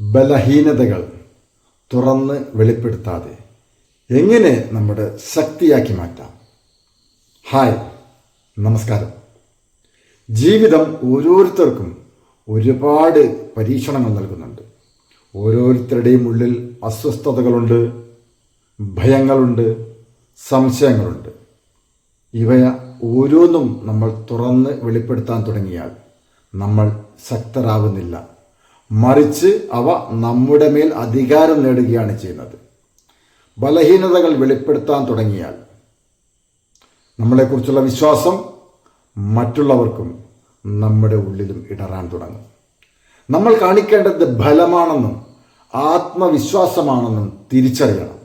ബലഹീനതകൾ തുറന്ന് വെളിപ്പെടുത്താതെ എങ്ങനെ നമ്മുടെ ശക്തിയാക്കി മാറ്റാം? ഹായ് നമസ്കാരം. ജീവിതം ഓരോരുത്തർക്കും ഒരുപാട് പരീക്ഷണങ്ങൾ നൽകുന്നുണ്ട്. ഓരോരുത്തരുടെയും ഉള്ളിൽ അസ്വസ്ഥതകളുണ്ട് ഭയങ്ങളുണ്ട് സംശയങ്ങളുണ്ട്. ഇവയ ഓരോന്നും നമ്മൾ തുറന്ന് വെളിപ്പെടുത്താൻ തുടങ്ങിയാൽ നമ്മൾ ശക്തരാകുന്നില്ല മറിച്ച് അവ നമ്മുടെ മേൽ അധികാരം നേടുകയാണ് ചെയ്യുന്നത്. ബലഹീനതകൾ വെളിപ്പെടുത്താൻ തുടങ്ങിയാൽ നമ്മളെക്കുറിച്ചുള്ള വിശ്വാസം മറ്റുള്ളവർക്കും നമ്മുടെ ഉള്ളിലും ഇടറാൻ തുടങ്ങും. നമ്മൾ കാണിക്കേണ്ടത് ബലമാണെന്നും ആത്മവിശ്വാസമാണെന്നും തിരിച്ചറിയണം.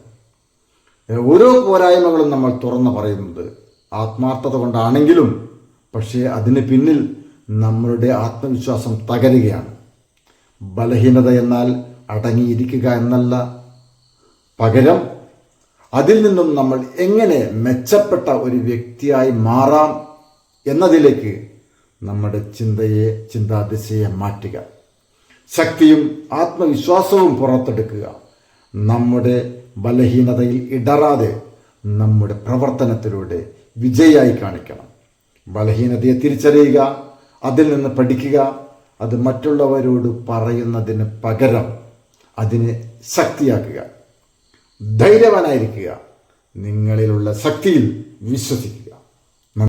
ഓരോ പോരായ്മകളും നമ്മൾ തുറന്നു പറയുന്നത് ആത്മാർത്ഥത കൊണ്ടാണെങ്കിലും പക്ഷേ അതിന് പിന്നിൽ നമ്മളുടെ ആത്മവിശ്വാസം തകരുകയാണ്. ബലഹീനത എന്നാൽ അടങ്ങിയിരിക്കുക എന്നല്ല. പകരം അതിൽ നിന്നും നമ്മൾ എങ്ങനെ മെച്ചപ്പെട്ട ഒരു വ്യക്തിയായി മാറാം എന്നതിലേക്ക് നമ്മുടെ ചിന്തയെ ചിന്താദിശയെ മാറ്റുക. ശക്തിയും ആത്മവിശ്വാസവും പുറത്തെടുക്കുക. നമ്മുടെ ബലഹീനതയിൽ ഇടറാതെ നമ്മുടെ പ്രവർത്തനത്തിലൂടെ വിജയായി കാണിക്കണം. ബലഹീനതയെ തിരിച്ചറിയുക അതിൽ നിന്ന് പഠിക്കുക അത് മറ്റുള്ളവരോട് പറയുന്നതിന് പകരം അതിനെ ശക്തിയാക്കുക. ധൈര്യവാനായിരിക്കുക. നിങ്ങളിലുള്ള ശക്തിയിൽ വിശ്വസിക്കുക.